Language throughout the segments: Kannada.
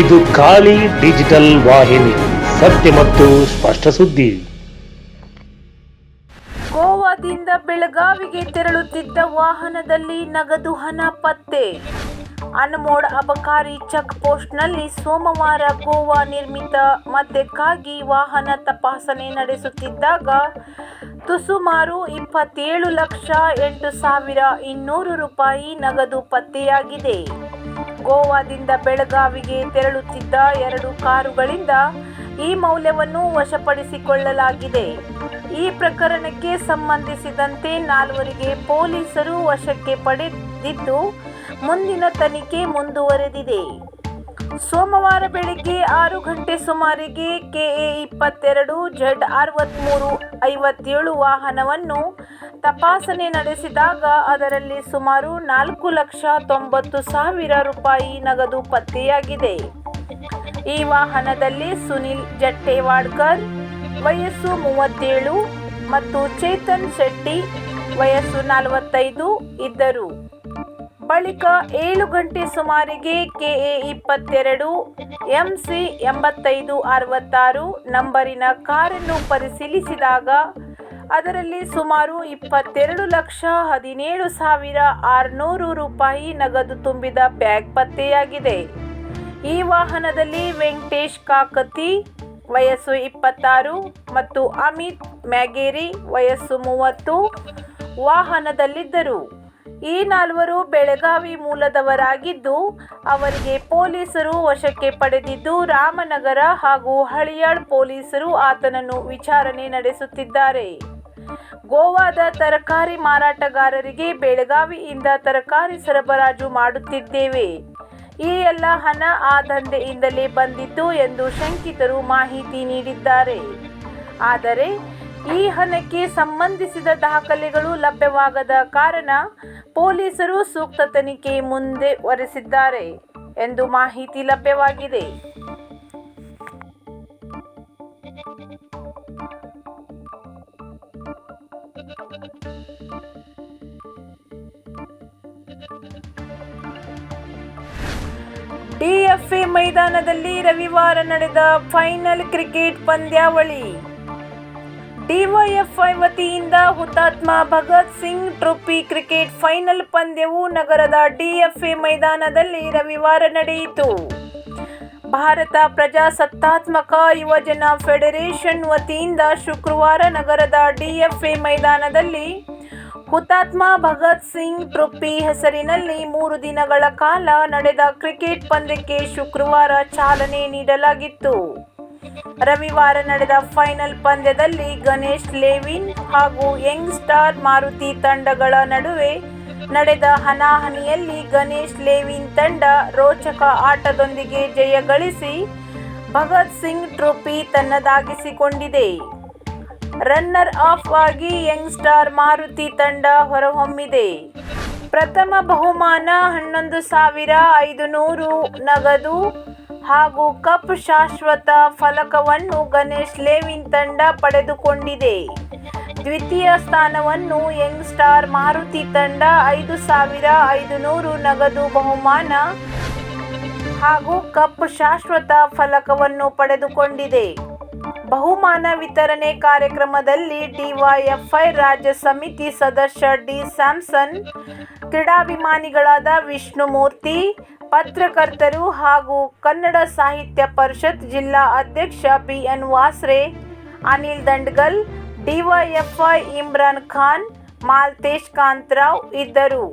ಇದು ಖಾಲಿ ಡಿಜಿಟಲ್ ವಾಹಿನಿ, ಸತ್ಯ ಮತ್ತು ಸ್ಪಷ್ಟ ಸುದ್ದಿ. ಗೋವಾದಿಂದ ಬೆಳಗಾವಿಗೆ ತೆರಳುತ್ತಿದ್ದ ವಾಹನದಲ್ಲಿ ನಗದು ಹಣ ಪತ್ತೆ. ಅನ್ಮೋಡ್ ಅಬಕಾರಿ ಚೆಕ್ ಪೋಸ್ಟ್ನಲ್ಲಿ ಸೋಮವಾರ ಗೋವಾ ನಿರ್ಮಿತ ಮದ್ಯಕ್ಕಾಗಿ ವಾಹನ ತಪಾಸಣೆ ನಡೆಸುತ್ತಿದ್ದಾಗ ತುಸುಮಾರು ಇಪ್ಪತ್ತೇಳು ಲಕ್ಷ ಎಂಟು ಸಾವಿರ ಇನ್ನೂರು ರೂಪಾಯಿ ನಗದು ಪತ್ತೆಯಾಗಿದೆ. ಗೋವಾದಿಂದ ಬೆಳಗಾವಿಗೆ ತೆರಳುತ್ತಿದ್ದ ಎರಡು ಕಾರುಗಳಿಂದ ಈ ಮೌಲ್ಯವನ್ನು ವಶಪಡಿಸಿಕೊಳ್ಳಲಾಗಿದೆ. ಈ ಪ್ರಕರಣಕ್ಕೆ ಸಂಬಂಧಿಸಿದಂತೆ ನಾಲ್ವರಿಗೆ ಪೊಲೀಸರು ವಶಕ್ಕೆ ಪಡೆದಿದ್ದು ಮುಂದಿನ ತನಿಖೆ ಮುಂದುವರೆದಿದೆ. ಸೋಮವಾರ ಬೆಳಿಗ್ಗೆ ಆರು ಗಂಟೆ ಸುಮಾರಿಗೆ ಕೆಎ ಇಪ್ಪತ್ತೆರಡು, ಜೆಡ್ ಅರವತ್ತ್ಮೂರು ಐವತ್ತೇಳು ವಾಹನವನ್ನು ತಪಾಸಣೆ ನಡೆಸಿದಾಗ ಅದರಲ್ಲಿ ಸುಮಾರು ನಾಲ್ಕು ಲಕ್ಷ ತೊಂಬತ್ತು ಸಾವಿರ ರೂಪಾಯಿ ನಗದು ಪತ್ತೆಯಾಗಿದೆ. ಈ ವಾಹನದಲ್ಲಿ ಸುನಿಲ್ ಜಟ್ಟೇವಾಡ್ಕರ್, ವಯಸ್ಸು ಮೂವತ್ತೇಳು ಮತ್ತು ಚೇತನ್ ಶೆಟ್ಟಿ, ವಯಸ್ಸು ನಲವತ್ತೈದು ಇದ್ದರು. ಬಳಿಕ ಏಳು ಗಂಟೆ ಸುಮಾರಿಗೆ ಕೆಎ ಇಪ್ಪತ್ತೆರಡು, ಎಂಸಿ ಎಂಬತ್ತೈದು ಅರವತ್ತಾರು ನಂಬರಿನ ಕಾರನ್ನು ಪರಿಶೀಲಿಸಿದಾಗ ಅದರಲ್ಲಿ ಸುಮಾರು ಇಪ್ಪತ್ತೆರಡು ಲಕ್ಷ ಹದಿನೇಳು ಸಾವಿರ ಆರುನೂರು ರೂಪಾಯಿ ನಗದು ತುಂಬಿದ ಬ್ಯಾಗ್ ಪತ್ತೆಯಾಗಿದೆ. ಈ ವಾಹನದಲ್ಲಿ ವೆಂಕಟೇಶ್ ಕಾಕತಿ, ವಯಸ್ಸು ಇಪ್ಪತ್ತಾರು ಮತ್ತು ಅಮಿತ್ ಮ್ಯಾಗೇರಿ, ವಯಸ್ಸು ಮೂವತ್ತು ವಾಹನದಲ್ಲಿದ್ದರು. ಈ ನಾಲ್ವರು ಬೆಳಗಾವಿ ಮೂಲದವರಾಗಿದ್ದು, ಅವರಿಗೆ ಪೊಲೀಸರು ವಶಕ್ಕೆ ಪಡೆದಿದ್ದು ರಾಮನಗರ ಹಾಗೂ ಹಳಿಯಾಳ್ ಪೊಲೀಸರು ಆತನನ್ನು ವಿಚಾರಣೆ ನಡೆಸುತ್ತಿದ್ದಾರೆ. ಗೋವಾದ ತರಕಾರಿ ಮಾರಾಟಗಾರರಿಗೆ ಬೆಳಗಾವಿಯಿಂದ ತರಕಾರಿ ಸರಬರಾಜು ಮಾಡುತ್ತಿದ್ದೇವೆ. ಈ ಎಲ್ಲ ಹಣ ಆ ದಂಧೆಯಿಂದಲೇ ಬಂದಿತ್ತು ಎಂದು ಶಂಕಿತರು ಮಾಹಿತಿ ನೀಡಿದ್ದಾರೆ. ಆದರೆ ಈ ಹಣಕ್ಕೆ ಸಂಬಂಧಿಸಿದ ದಾಖಲೆಗಳು ಲಭ್ಯವಾಗದ ಕಾರಣ ಪೊಲೀಸರು ಸೂಕ್ತ ತನಿಖೆ ಮುಂದೆ ವರೆಸಿದ್ದಾರೆ ಎಂದು ಮಾಹಿತಿ ಲಭ್ಯವಾಗಿದೆ. ಡಿಎಫ್ಎ ಮೈದಾನದಲ್ಲಿ ರವಿವಾರ ನಡೆದ ಫೈನಲ್ ಕ್ರಿಕೆಟ್ ಪಂದ್ಯಾವಳಿ. ಡಿವೈಎಫ್ಐ ವತಿಯಿಂದ ಹುತಾತ್ಮ Bhagat Singh trophy cricket final ಪಂದ್ಯವು ನಗರದ ಡಿಎಫ್ಎ ಮೈದಾನದಲ್ಲಿ ರವಿವಾರ ನಡೆಯಿತು. ಭಾರತ ಪ್ರಜಾಸತ್ತಾತ್ಮಕ ಯುವಜನ ಫೆಡರೇಷನ್ ವತಿಯಿಂದ ಶುಕ್ರವಾರ ನಗರದ ಡಿಎಫ್ಎ ಮೈದಾನದಲ್ಲಿ ಹುತಾತ್ಮ ಭಗತ್ ಸಿಂಗ್ ಟ್ರೋಫಿ ಹೆಸರಿನಲ್ಲಿ ಮೂರು ದಿನಗಳ ಕಾಲ ನಡೆದ ಕ್ರಿಕೆಟ್ ಪಂದ್ಯಕ್ಕೆ ಶುಕ್ರವಾರ ಚಾಲನೆ ನೀಡಲಾಗಿತ್ತು. ರವಿವಾರ ನಡೆದ ಫೈನಲ್ ಪಂದ್ಯದಲ್ಲಿ ಗಣೇಶ್, ಲೇವಿನ್ ಹಾಗೂ ಯಂಗ್ ಸ್ಟಾರ್ ಮಾರುತಿ ತಂಡಗಳ ನಡುವೆ ನಡೆದ ಹನಾಹನಿಯಲ್ಲಿ ಗಣೇಶ್, ಲೇವಿನ್ ತಂಡ ರೋಚಕ ಆಟದೊಂದಿಗೆ ಜಯ ಗಳಿಸಿ ಭಗತ್ ಸಿಂಗ್ ಟ್ರೋಫಿ ತನ್ನದಾಗಿಸಿಕೊಂಡಿದೆ. ರನ್ನರ್ ಆಫ್ ಆಗಿ ಯಂಗ್ ಸ್ಟಾರ್ ಮಾರುತಿ ತಂಡ ಹೊರಹೊಮ್ಮಿದೆ. ಪ್ರಥಮ ಬಹುಮಾನ ಹನ್ನೊಂದು ಸಾವಿರ ಐದು ನೂರು ನಗದು ಹಾಗೂ ಕಪ್ ಶಾಶ್ವತ ಫಲಕವನ್ನು ಗಣೇಶ್ ಲೇವಿನ್ ತಂಡ ಪಡೆದುಕೊಂಡಿದೆ. ದ್ವಿತೀಯ ಸ್ಥಾನವನ್ನು ಯಂಗ್ ಸ್ಟಾರ್ ಮಾರುತಿ ತಂಡ ಐದು ಸಾವಿರ ಐದು ನೂರು ನಗದು ಬಹುಮಾನ ಹಾಗೂ ಕಪ್ ಶಾಶ್ವತ ಫಲಕವನ್ನು ಪಡೆದುಕೊಂಡಿದೆ. ಬಹುಮಾನ ವಿತರಣೆ ಕಾರ್ಯಕ್ರಮದಲ್ಲಿ ಡಿವೈಎಫ್ಐ ರಾಜ್ಯ ಸಮಿತಿ ಸದಸ್ಯ ಡಿ ಸ್ಯಾಮ್ಸನ್, ಕ್ರೀಡಾಭಿಮಾನಿಗಳಾದ ವಿಷ್ಣುಮೂರ್ತಿ ಪತ್ರಕರ್ತರು ಹಾಗೂ ಕನ್ನಡ ಸಾಹಿತ್ಯ ಪರಿಷತ್ ಜಿಲ್ಲಾ ಅಧ್ಯಕ್ಷ B N Vasre, Anil Dandgal, DYFI Imran Khan, Maltesh Kantharao ಇದ್ದರು.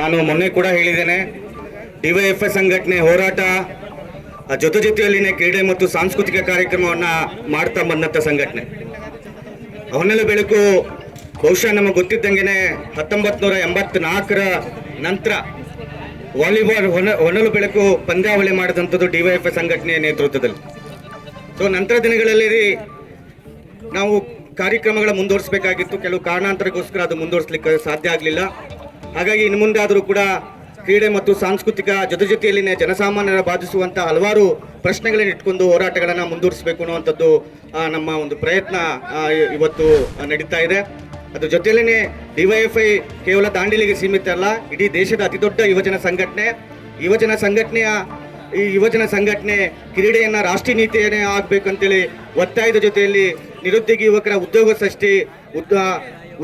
ನಾನು ಮೊನ್ನೆ ಕೂಡ ಹೇಳಿದ್ದೇನೆ ಡಿವೈಎಫ್ಎ ಸಂಘಟನೆ ಹೋರಾಟ ಜೊತೆ ಜೊತೆಯಲ್ಲಿನೇ ಕ್ರೀಡೆ ಮತ್ತು ಸಾಂಸ್ಕೃತಿಕ ಕಾರ್ಯಕ್ರಮವನ್ನು ಮಾಡ್ತಾ ಬಂದಂಥ ಸಂಘಟನೆ. ಅವನ್ನೆಲ್ಲ ಬೆಳಕು ಬಹುಶಃ ನಮಗೆ ಗೊತ್ತಿದ್ದಂಗೆ ಹತ್ತೊಂಬತ್ತು ನೂರ ಎಂಬತ್ನಾಲ್ಕರ ನಂತರ ವಾಲಿಬಾಲ್ ಹೊನ, ಹೊನಲು ಬೆಳಕು ಪಂದ್ಯಾವಳಿ ಮಾಡಿದಂಥದ್ದು ಡಿವೈಎಫ್ಎ ಸಂಘಟನೆಯ ನೇತೃತ್ವದಲ್ಲಿ. ಸೊ ನಂತರ ದಿನಗಳಲ್ಲಿ ನಾವು ಕಾರ್ಯಕ್ರಮಗಳ ಮುಂದುವರಿಸಬೇಕಾಗಿತ್ತು. ಕೆಲವು ಕಾರಣಾಂತರಕ್ಕೋಸ್ಕರ ಅದು ಮುಂದುವರಿಸಲಿಕ್ಕೆ ಸಾಧ್ಯ ಆಗಲಿಲ್ಲ. ಹಾಗಾಗಿ ಇನ್ನು ಮುಂದೆ ಆದರೂ ಕೂಡ ಕ್ರೀಡೆ ಮತ್ತು ಸಾಂಸ್ಕೃತಿಕ ಜೊತೆ ಜೊತೆಯಲ್ಲಿನೇ ಜನಸಾಮಾನ್ಯರ ಬಾಧಿಸುವಂಥ ಹಲವಾರು ಪ್ರಶ್ನೆಗಳನ್ನ ಇಟ್ಕೊಂಡು ಹೋರಾಟಗಳನ್ನು ಮುಂದುವರಿಸಬೇಕು ಅನ್ನುವಂಥದ್ದು ನಮ್ಮ ಒಂದು ಪ್ರಯತ್ನ ಇವತ್ತು ನಡೀತಾ ಇದೆ. ಅದ್ರ ಜೊತೆಯಲ್ಲೇ ಡಿವೈಎಫ್ಐ ಕೇವಲ ದಾಂಡಿಲಿಗೆ ಸೀಮಿತ ಅಲ್ಲ, ಇಡೀ ದೇಶದ ಅತಿದೊಡ್ಡ ಯುವಜನ ಸಂಘಟನೆ. ಯುವಜನ ಸಂಘಟನೆಯ, ಈ ಯುವಜನ ಸಂಘಟನೆ ಕ್ರೀಡೆಯನ್ನ ರಾಷ್ಟ್ರೀಯ ನೀತಿಯನ್ನೇ ಆಗ್ಬೇಕಂತೇಳಿ ಒತ್ತಾಯದ ಜೊತೆಯಲ್ಲಿ ನಿರುದ್ಯೋಗಿ ಯುವಕರ ಉದ್ಯೋಗ ಸೃಷ್ಟಿ, ಉದ್ದ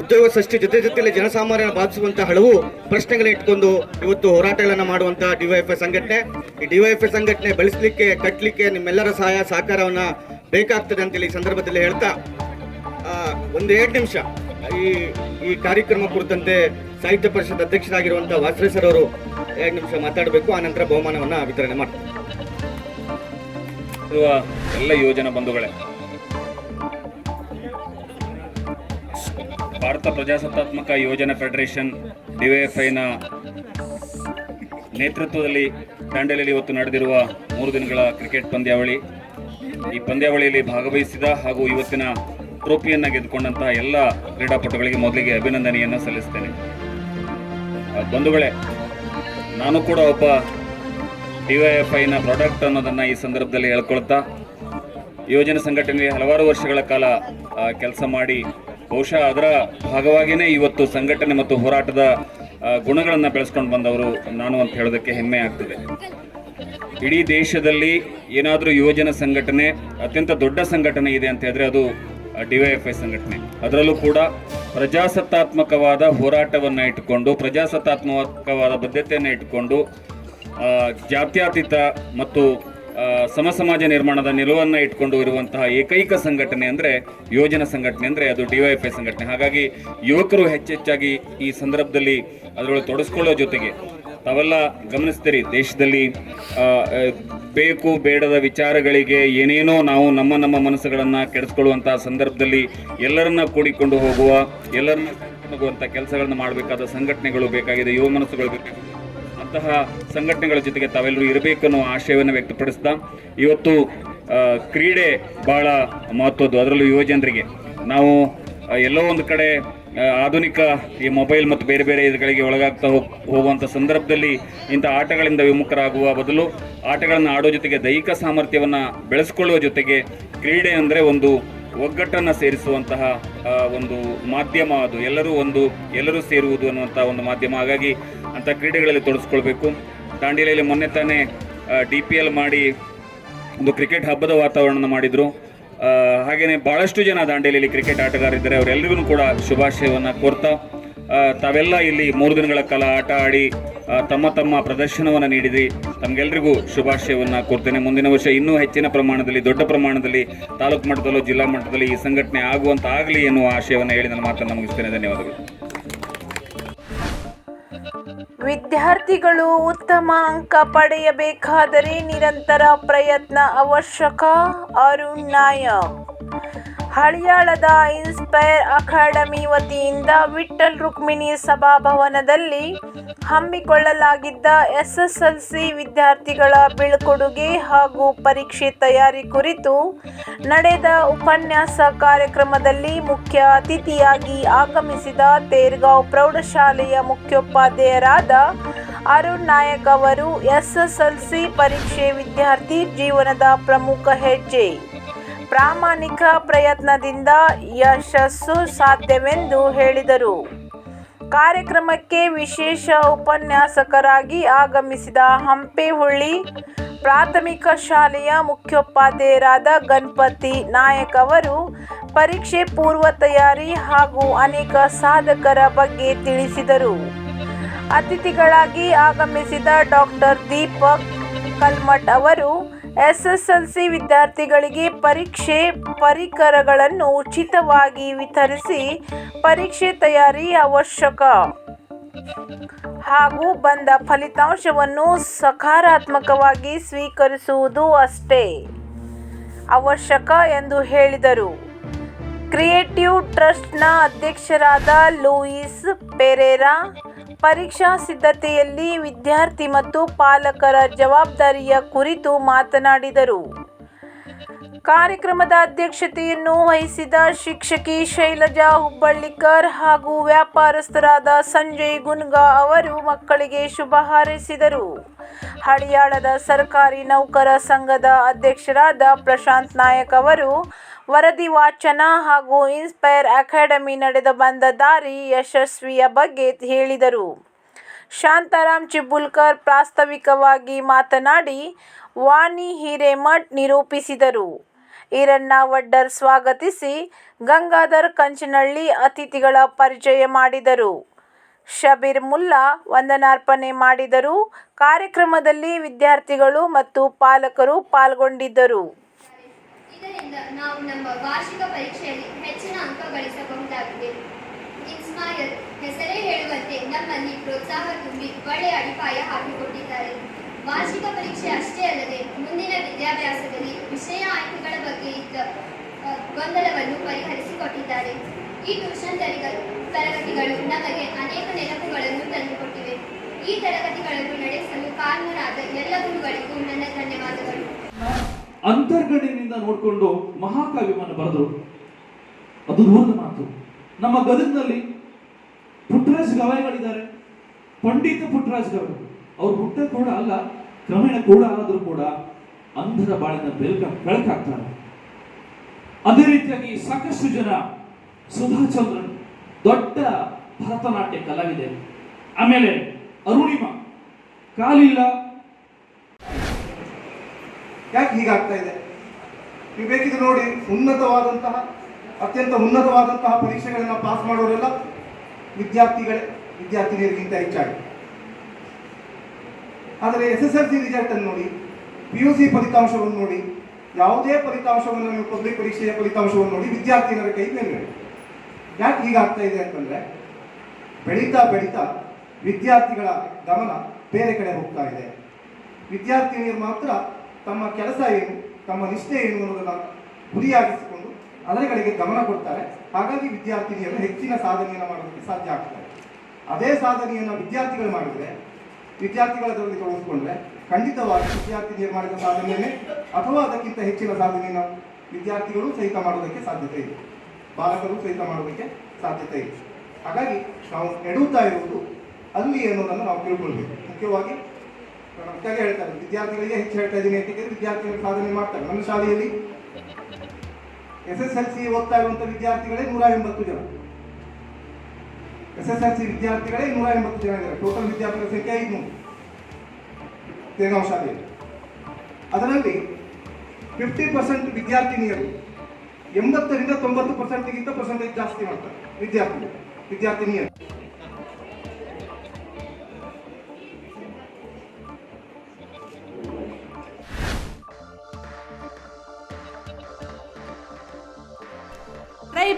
ಉದ್ಯೋಗ ಸೃಷ್ಟಿ ಜೊತೆ ಜೊತೆಯಲ್ಲಿ ಜನಸಾಮಾನ್ಯರ ಬಾಧಿಸುವಂತ ಹಲವು ಪ್ರಶ್ನೆಗಳನ್ನ ಇಟ್ಕೊಂಡು ಇವತ್ತು ಹೋರಾಟಗಳನ್ನು ಮಾಡುವಂತಹ ಡಿವೈಎಫ್ಐ ಸಂಘಟನೆ. ಈ ಡಿವೈಎಫ್ಐ ಸಂಘಟನೆ ಬೆಳೆಸಲಿಕ್ಕೆ ಕಟ್ಟಲಿಕ್ಕೆ ನಿಮ್ಮೆಲ್ಲರ ಸಹಾಯ, ಸಹಕಾರವನ್ನ ಬೇಕಾಗ್ತದೆ ಅಂತೇಳಿ ಈ ಸಂದರ್ಭದಲ್ಲಿ ಹೇಳ್ತಾ ಒಂದು ಎರಡು ನಿಮಿಷ. ಈ ಈ ಕಾರ್ಯಕ್ರಮ ಕುರಿತಂತೆ ಸಾಹಿತ್ಯ ಪರಿಷತ್ ಅಧ್ಯಕ್ಷರಾಗಿರುವಂತಹ ವಾಸರೆ ಸರ್ ಅವರು ಎರಡು ನಿಮಿಷ ಮಾತಾಡಬೇಕು, ಆ ನಂತರ ಬಹುಮಾನವನ್ನ ವಿತರಣೆ ಮಾಡ್ತಾರೆ ಎಲ್ಲ ಯೋಜನಾ ಬಂಧುಗಳೇ ಭಾರತ ಪ್ರಜಾಸತ್ತಾತ್ಮಕ ಯೋಜನಾ ಫೆಡರೇಷನ್ ಡಿವೈಎಫ್ಐನ ನೇತೃತ್ವದಲ್ಲಿ ದಾಂಡೇಲಿಯಲ್ಲಿ ಇವತ್ತು ನಡೆದಿರುವ ಮೂರು ದಿನಗಳ ಕ್ರಿಕೆಟ್ ಪಂದ್ಯಾವಳಿ. ಈ ಪಂದ್ಯಾವಳಿಯಲ್ಲಿ ಭಾಗವಹಿಸಿದ ಹಾಗೂ ಇವತ್ತಿನ ಟ್ರೋಫಿಯನ್ನು ಗೆದ್ದುಕೊಂಡಂತಹ ಎಲ್ಲ ಕ್ರೀಡಾಪಟುಗಳಿಗೆ ಮೊದಲಿಗೆ ಅಭಿನಂದನೆಯನ್ನು ಸಲ್ಲಿಸ್ತೇನೆ. ಬಂಧುಗಳೇ, ನಾನು ಕೂಡ ಒಬ್ಬ ಡಿವೈಎಫ್ಐನ ಪ್ರಾಡಕ್ಟ್ ಅನ್ನೋದನ್ನು ಈ ಸಂದರ್ಭದಲ್ಲಿ ಹೇಳ್ಕೊಳ್ತಾ ಯೋಜನೆ ಸಂಘಟನೆಗೆ ಹಲವಾರು ವರ್ಷಗಳ ಕಾಲ ಕೆಲಸ ಮಾಡಿ ಬಹುಶಃ ಅದರ ಭಾಗವಾಗಿಯೇ ಇವತ್ತು ಸಂಘಟನೆ ಮತ್ತು ಹೋರಾಟದ ಗುಣಗಳನ್ನು ಬೆಳೆಸ್ಕೊಂಡು ಬಂದವರು ನಾನು ಅಂತ ಹೇಳೋದಕ್ಕೆ ಹೆಮ್ಮೆ ಆಗ್ತದೆ. ಇಡೀ ದೇಶದಲ್ಲಿ ಏನಾದರೂ ಯುವಜನ ಸಂಘಟನೆ, ಅತ್ಯಂತ ದೊಡ್ಡ ಸಂಘಟನೆ ಇದೆ ಅಂತ ಹೇಳಿದ್ರೆ ಅದು ಡಿವೈಎಫ್ಐ ಸಂಘಟನೆ. ಅದರಲ್ಲೂ ಕೂಡ ಪ್ರಜಾಸತ್ತಾತ್ಮಕವಾದ ಹೋರಾಟವನ್ನು ಇಟ್ಟುಕೊಂಡು, ಪ್ರಜಾಸತ್ತಾತ್ಮಕವಾದ ಬದ್ಧತೆಯನ್ನು ಇಟ್ಟುಕೊಂಡು ಜಾತ್ಯಾತೀತ ಮತ್ತು ಸಮ ಸಮಾಜ ನಿರ್ಮಾಣದ ನಿಲುವನ್ನು ಇಟ್ಕೊಂಡು ಇರುವಂತಹ ಏಕೈಕ ಸಂಘಟನೆ ಅಂದರೆ ಯೋಜನಾ ಸಂಘಟನೆ ಅಂದರೆ ಅದು ಡಿವೈಎಫ್ಐ ಸಂಘಟನೆ. ಹಾಗಾಗಿ ಯುವಕರು ಹೆಚ್ಚೆಚ್ಚಾಗಿ ಈ ಸಂದರ್ಭದಲ್ಲಿ ಅದರೊಳಗೆ ತೊಡಸ್ಕೊಳ್ಳೋ ಜೊತೆಗೆ ತಾವೆಲ್ಲ ಗಮನಿಸ್ತೀರಿ, ದೇಶದಲ್ಲಿ ಬೇಕು ಬೇಡದ ವಿಚಾರಗಳಿಗೆ ಏನೇನೋ ನಾವು ನಮ್ಮ ನಮ್ಮ ಮನಸ್ಸುಗಳನ್ನು ಕೆಡಿಸ್ಕೊಳ್ಳುವಂತಹ ಸಂದರ್ಭದಲ್ಲಿ ಎಲ್ಲರನ್ನ ಕೂಡಿಕೊಂಡು ಹೋಗುವ, ಎಲ್ಲರನ್ನ ಹೋಗುವಂಥ ಕೆಲಸಗಳನ್ನು ಮಾಡಬೇಕಾದ ಸಂಘಟನೆಗಳು ಬೇಕಾಗಿದೆ, ಯುವ ಮನಸ್ಸುಗಳು ಬೇಕಾಗಿದೆ. ಅಂತಹ ಸಂಘಟನೆಗಳ ಜೊತೆಗೆ ತಾವೆಲ್ಲರೂ ಇರಬೇಕು ಅನ್ನೋ ಆಶಯವನ್ನು ವ್ಯಕ್ತಪಡಿಸ್ತಾ ಇವತ್ತು ಕ್ರೀಡೆ ಬಹಳ ಮಹತ್ವದ್ದು. ಅದರಲ್ಲೂ ಯುವಜನರಿಗೆ ನಾವು ಎಲ್ಲೋ ಒಂದು ಕಡೆ ಆಧುನಿಕ ಈ ಮೊಬೈಲ್ ಮತ್ತು ಬೇರೆ ಬೇರೆ ಇದುಗಳಿಗೆ ಒಳಗಾಗ್ತಾ ಹೋಗ್, ಹೋಗುವಂಥ ಸಂದರ್ಭದಲ್ಲಿ ಇಂಥ ಆಟಗಳಿಂದ ವಿಮುಖರಾಗುವ ಬದಲು ಆಟಗಳನ್ನು ಆಡೋ ಜೊತೆಗೆ ದೈಹಿಕ ಸಾಮರ್ಥ್ಯವನ್ನು ಬೆಳೆಸ್ಕೊಳ್ಳುವ ಜೊತೆಗೆ ಕ್ರೀಡೆ ಅಂದರೆ ಒಂದು ಒಗ್ಗಟ್ಟನ್ನು ಸೇರಿಸುವಂತಹ ಒಂದು ಮಾಧ್ಯಮ ಅದು. ಎಲ್ಲರೂ ಒಂದು, ಎಲ್ಲರೂ ಸೇರುವುದು ಅನ್ನುವಂಥ ಒಂದು ಮಾಧ್ಯಮ. ಹಾಗಾಗಿ ಅಂಥ ಕ್ರೀಡೆಗಳಲ್ಲಿ ತೊಡಗಿಸ್ಕೊಳ್ಬೇಕು ದಾಂಡೇಲಿಯಲ್ಲಿ ಮೊನ್ನೆ ತಾನೇ ಡಿ ಪಿ ಎಲ್ ಮಾಡಿ ಒಂದು ಕ್ರಿಕೆಟ್ ಹಬ್ಬದ ವಾತಾವರಣ ಮಾಡಿದರು. ಹಾಗೆಯೇ ಭಾಳಷ್ಟು ಜನ ದಾಂಡೇಲಿಯಲ್ಲಿ ಕ್ರಿಕೆಟ್ ಆಟಗಾರರಿದ್ದಾರೆ. ಅವರೆಲ್ಲರಿಗೂ ಕೂಡ ಶುಭಾಶಯವನ್ನು ಕೋರ್ತಾ ತಾವೆಲ್ಲ ಇಲ್ಲಿ ಮೂರು ದಿನಗಳ ಕಾಲ ಆಟ ಆಡಿ ತಮ್ಮ ತಮ್ಮ ಪ್ರದರ್ಶನವನ್ನು ನೀಡಿದ್ರಿ. ತಮಗೆಲ್ಲರಿಗೂ ಶುಭಾಶಯವನ್ನು ಕೋರ್ತೇನೆ. ಮುಂದಿನ ವರ್ಷ ಇನ್ನೂ ಹೆಚ್ಚಿನ ಪ್ರಮಾಣದಲ್ಲಿ, ದೊಡ್ಡ ಪ್ರಮಾಣದಲ್ಲಿ, ತಾಲೂಕು ಮಟ್ಟದಲ್ಲೂ, ಜಿಲ್ಲಾ ಮಟ್ಟದಲ್ಲಿ ಈ ಸಂಘಟನೆ ಆಗುವಂತ ಆಗಲಿ ಎನ್ನುವ ಆಶಯವನ್ನು ಹೇಳಿ ನನ್ನ ಮಾತನ್ನು ಮುಗಿಸ್ತೇನೆ. ಧನ್ಯವಾದಗಳು. ವಿದ್ಯಾರ್ಥಿಗಳು ಉತ್ತಮ ಅಂಕ ಪಡೆಯಬೇಕಾದರೆ ನಿರಂತರ ಪ್ರಯತ್ನ ಅವಶ್ಯಕ. ಅರುಣ್ ನಾಯಕ್. ಹಳಿಯಾಳದ ಇನ್ಸ್ಪೈರ್ ಅಕಾಡೆಮಿ ವತಿಯಿಂದ ವಿಠಲ್ ರುಕ್ಮಿಣಿ ಸಭಾಭವನದಲ್ಲಿ ಹಮ್ಮಿಕೊಳ್ಳಲಾಗಿದ್ದ ಎಸ್ಎಸ್ಎಲ್ಸಿ ವಿದ್ಯಾರ್ಥಿಗಳ ಬೀಳ್ಕೊಡುಗೆ ಹಾಗೂ ಪರೀಕ್ಷೆ ತಯಾರಿ ಕುರಿತು ನಡೆದ ಉಪನ್ಯಾಸ ಕಾರ್ಯಕ್ರಮದಲ್ಲಿ ಮುಖ್ಯ ಅತಿಥಿಯಾಗಿ ಆಗಮಿಸಿದ ತೇರ್ಗಾಂವ್ ಪ್ರೌಢಶಾಲೆಯ ಮುಖ್ಯೋಪಾಧ್ಯಾಯರಾದ ಅರುಣ್ ನಾಯಕ್ ಅವರು ಎಸ್ಎಸ್ಎಲ್ಸಿ ಪರೀಕ್ಷೆ ವಿದ್ಯಾರ್ಥಿ ಜೀವನದ ಪ್ರಮುಖ ಹೆಜ್ಜೆ. ಪ್ರಾಮಾಣಿಕ ಪ್ರಯತ್ನದಿಂದ ಯಶಸ್ಸು ಸಾಧ್ಯವೆಂದು ಹೇಳಿದರು. ಕಾರ್ಯಕ್ರಮಕ್ಕೆ ವಿಶೇಷ ಉಪನ್ಯಾಸಕರಾಗಿ ಆಗಮಿಸಿದ ಹಂಪೇಹುಳ್ಳಿ ಪ್ರಾಥಮಿಕ ಶಾಲೆಯ ಮುಖ್ಯೋಪಾಧ್ಯಾಯರಾದ ಗಣಪತಿ ನಾಯಕ್ ಅವರು ಪರೀಕ್ಷೆ ಪೂರ್ವ ತಯಾರಿ ಹಾಗೂ ಅನೇಕ ಸಾಧಕರ ಬಗ್ಗೆ ತಿಳಿಸಿದರು. ಅತಿಥಿಗಳಾಗಿ ಆಗಮಿಸಿದ ಡಾಕ್ಟರ್ ದೀಪಕ್ ಕಲ್ಮಠ್ ಅವರು ಎಸ್ಎಸ್ಎಲ್ಸಿ ವಿದ್ಯಾರ್ಥಿಗಳಿಗೆ ಪರೀಕ್ಷೆ ಪರಿಕರಗಳನ್ನು ಉಚಿತವಾಗಿ ವಿತರಿಸಿ ಪರೀಕ್ಷೆ ತಯಾರಿ ಅವಶ್ಯಕ. ಹಾಗೂ ಬಂದ ಫಲಿತಾಂಶವನ್ನು ಸಕಾರಾತ್ಮಕವಾಗಿ ಸ್ವೀಕರಿಸುವುದು ಅಷ್ಟೇ ಅವಶ್ಯಕ ಎಂದು ಹೇಳಿದರು. ಕ್ರಿಯೇಟಿವ್ ಟ್ರಸ್ಟ್ನ ಅಧ್ಯಕ್ಷರಾದ ಲೂಯಿಸ್ ಪೆರೇರಾ ಪರೀಕ್ಷಾ ಸಿದ್ಧತೆಯಲ್ಲಿ ವಿದ್ಯಾರ್ಥಿ ಮತ್ತು ಪಾಲಕರ ಜವಾಬ್ದಾರಿಯ ಕುರಿತು ಮಾತನಾಡಿದರು. ಕಾರ್ಯಕ್ರಮದ ಅಧ್ಯಕ್ಷತೆಯನ್ನು ವಹಿಸಿದ ಶಿಕ್ಷಕಿ ಶೈಲಜಾ ಹುಬ್ಬಳ್ಳಿಕರ್ ಹಾಗೂ ವ್ಯಾಪಾರಸ್ಥರಾದ ಸಂಜಯ್ ಗುನ್ಗಾ ಅವರು ಮಕ್ಕಳಿಗೆ ಶುಭ ಹಾರೈಸಿದರು. ಹಳಿಯಾಳದ ಸರ್ಕಾರಿ ನೌಕರ ಸಂಘದ ಅಧ್ಯಕ್ಷರಾದ ಪ್ರಶಾಂತ್ ನಾಯಕ್ ಅವರು ವರದಿ ವಾಚನ ಹಾಗೂ ಇನ್ಸ್ಪೈರ್ ಅಕಾಡೆಮಿ ನಡೆದು ಬಂದ ದಾರಿ ಯಶಸ್ವಿಯ ಬಗ್ಗೆ ಹೇಳಿದರು. ಶಾಂತಾರಾಮ್ ಚಿಬುಲ್ಕರ್ ಪ್ರಾಸ್ತಾವಿಕವಾಗಿ ಮಾತನಾಡಿ, ವಾಣಿ ಹಿರೇಮಠ್ ನಿರೂಪಿಸಿದರು. ಈರಣ್ಣ ವಡ್ಡರ್ ಸ್ವಾಗತಿಸಿ ಗಂಗಾಧರ್ ಕಂಚನಹಳ್ಳಿ ಅತಿಥಿಗಳ ಪರಿಚಯ ಮಾಡಿದರು. ಶಬೀರ್ ಮುಲ್ಲಾ ವಂದನಾರ್ಪಣೆ ಮಾಡಿದರು. ಕಾರ್ಯಕ್ರಮದಲ್ಲಿ ವಿದ್ಯಾರ್ಥಿಗಳು ಮತ್ತು ಪಾಲಕರು ಪಾಲ್ಗೊಂಡಿದ್ದರು. ಇದರಿಂದ ನಾವು ನಮ್ಮ ವಾರ್ಷಿಕ ಪರೀಕ್ಷೆಯಲ್ಲಿ ಹೆಚ್ಚಿನ ಅಂಕ ಗಳಿಸಬಹುದಾಗಿದೆ. ಇನ್ಸ್ಪೈರ್ ಹೆಸರೇ ಹೇಳುವಂತೆ ನಮ್ಮಲ್ಲಿ ಪ್ರೋತ್ಸಾಹ ತುಂಬಿ ಒಳ್ಳೆಯ ಅಡಿಪಾಯ ಹಾಕಿಕೊಟ್ಟಿದ್ದಾರೆ. ವಾರ್ಷಿಕ ಪರೀಕ್ಷೆ ಅಷ್ಟೇ ಅಲ್ಲದೆ ಮುಂದಿನ ವಿದ್ಯಾಭ್ಯಾಸದಲ್ಲಿ ವಿಷಯ ಆಯ್ಕೆಗಳ ಬಗ್ಗೆ ಇದ್ದ ಗೊಂದಲವನ್ನು ಪರಿಹರಿಸಿಕೊಟ್ಟಿದ್ದಾರೆ. ಈ ಟ್ಯೂಷನ್ ತರಗ- ತರಗತಿಗಳು ನಮಗೆ ಅನೇಕ ನೆನಪುಗಳನ್ನು ತಂದುಕೊಟ್ಟಿವೆ. ಈ ತರಗತಿಗಳನ್ನು ನಡೆಸಲು ಕಾರಣರಾದ ಎಲ್ಲ ಗುರುಗಳಿಗೂ ನನ್ನ ಧನ್ಯವಾದಗಳು. ಅಂತರ್ಗಡಿನಿಂದ ನೋಡಿಕೊಂಡು ಮಹಾಕಾವ್ಯವನ್ನು ಬರೆದರು. ಅದು ದೂರದ ಮಾತು. ನಮ್ಮ ಗದಗಿನಲ್ಲಿ ಪುಟ್ಟರಾಜ್ ಗವಾಯಿಗಳಿದ್ದಾರೆ. ಪಂಡಿತ ಪುಟ್ಟರಾಜ್ ಗವಾಯಿ. ಅವ್ರು ಹುಟ್ಟ ಕೂಡ ಅಲ್ಲ, ಕ್ರಮೇಣ ಕೂಡ ಆದರೂ ಕೂಡ ಅಂಧರ ಬಾಳಿನ ಬೆಳಕ ಬೆಳಕಾಗ್ತಾರೆ. ಅದೇ ರೀತಿಯಾಗಿ ಸಾಕಷ್ಟು ಜನ ಸುಧಾಚಂದ್ರನ್ ದೊಡ್ಡ ಭರತನಾಟ್ಯ ಕಲಾವಿದೆ. ಆಮೇಲೆ ಅರುಣಿಮಾ. ಕಾಲಿಲ್ಲ ಯಾಕೆ ಹೀಗಾಗ್ತಾ ಇದೆ? ನೀವು ಬೇಕಿದ್ರೆ ನೋಡಿ, ಉನ್ನತವಾದಂತಹ, ಅತ್ಯಂತ ಉನ್ನತವಾದಂತಹ ಪರೀಕ್ಷೆಗಳನ್ನು ಪಾಸ್ ಮಾಡೋರೆಲ್ಲ ವಿದ್ಯಾರ್ಥಿಗಳೇ, ವಿದ್ಯಾರ್ಥಿನಿಯರಿಗಿಂತ ಹೆಚ್ಚಾಗಿ. ಆದರೆ S S L C result ಅನ್ನು ನೋಡಿ ಪಿ ಯು ಸಿ ಫಲಿತಾಂಶವನ್ನು ನೋಡಿ, ಯಾವುದೇ ಫಲಿತಾಂಶವನ್ನು ನೀವು ಪಬ್ಲಿಕ್ ಪರೀಕ್ಷೆಯ ಫಲಿತಾಂಶವನ್ನು ನೋಡಿ ವಿದ್ಯಾರ್ಥಿನಿಯರ ಕೈ ಮೇಲ್ಗಡೆ. ಯಾಕೆ ಹೀಗಾಗ್ತಾ ಇದೆ ಅಂತಂದ್ರೆ, ಬೆಳೀತಾ ಬೆಳೀತಾ ವಿದ್ಯಾರ್ಥಿಗಳ ಗಮನ ಬೇರೆ ಕಡೆ ಹೋಗ್ತಾ ಇದೆ. ವಿದ್ಯಾರ್ಥಿನಿಯರು ಮಾತ್ರ ತಮ್ಮ ಕೆಲಸ ಏನು, ತಮ್ಮ ನಿಷ್ಠೆ ಏನು ಅನ್ನೋದನ್ನು ಗುರಿಯಾಗಿಸಿಕೊಂಡು ಅದರ ಕಡೆಗೆ ಗಮನ ಕೊಡ್ತಾರೆ. ಹಾಗಾಗಿ ವಿದ್ಯಾರ್ಥಿನಿಯರು ಹೆಚ್ಚಿನ ಸಾಧನೆಯನ್ನು ಮಾಡೋದಕ್ಕೆ ಸಾಧ್ಯ ಆಗ್ತದೆ. ಅದೇ ಸಾಧನೆಯನ್ನು ವಿದ್ಯಾರ್ಥಿಗಳು ಮಾಡಿದರೆ ವಿದ್ಯಾರ್ಥಿಗಳದರಲ್ಲಿ ತೊಡಗಿಸ್ಕೊಂಡ್ರೆ ಖಂಡಿತವಾಗಿ ವಿದ್ಯಾರ್ಥಿನಿಯರು ಮಾಡಿದ ಸಾಧನೆಯೇ ಅಥವಾ ಅದಕ್ಕಿಂತ ಹೆಚ್ಚಿನ ಸಾಧನೆಯನ್ನು ವಿದ್ಯಾರ್ಥಿಗಳು ಸಹಿತ ಮಾಡೋದಕ್ಕೆ ಸಾಧ್ಯತೆ ಇದೆ. ಬಾಲಕರು ಸಹಿತ ಮಾಡೋದಕ್ಕೆ ಸಾಧ್ಯತೆ ಇದೆ. ಹಾಗಾಗಿ ನಾವು ಎಡುತ್ತಾ ಇರುವುದು ಅಲ್ಲಿ ಅನ್ನೋದನ್ನು ನಾವು ತಿಳ್ಕೊಳ್ಬೇಕು. ಮುಖ್ಯವಾಗಿ ಹೇಳ್ತಾರೆ ವಿದ್ಯಾರ್ಥಿಗಳಿಗೆ ಹೆಚ್ಚು ಹೇಳ್ತಾ ಇದ್ದೀನಿ ಯಾಕೆಂದ್ರೆ ವಿದ್ಯಾರ್ಥಿಗಳು ಸಾಧನೆ ಮಾಡ್ತಾರೆ. ನಮ್ಮ ಶಾಲೆಯಲ್ಲಿ ಎಸ್ ಎಸ್ ಎಲ್ ಸಿ ಓದ್ತಾ ಇರುವಂತ ವಿದ್ಯಾರ್ಥಿಗಳೇ ನೂರ ಎಂಬತ್ತು ಜನ. ಎಸ್ ಎಸ್ ಎಲ್ ಸಿ ವಿದ್ಯಾರ್ಥಿಗಳೇ ನೂರ ಎಂಬತ್ತು ಜನ ಇದ್ದಾರೆ. ಟೋಟಲ್ ವಿದ್ಯಾರ್ಥಿಗಳ ಸಂಖ್ಯೆ ಐದುನೂರು ತೇಗಾಂವ ಶಾಲೆಯಲ್ಲಿ. ಅದರಲ್ಲಿ ಫಿಫ್ಟಿ ಪರ್ಸೆಂಟ್ ವಿದ್ಯಾರ್ಥಿನಿಯರು ಎಂಬತ್ತರಿಂದ ತೊಂಬತ್ತು ಪರ್ಸೆಂಟ್ಗಿಂತ ಪರ್ಸೆಂಟೇಜ್ ಜಾಸ್ತಿ ಮಾಡ್ತಾರೆ. ವಿದ್ಯಾರ್ಥಿಗಳು, ವಿದ್ಯಾರ್ಥಿನಿಯರು.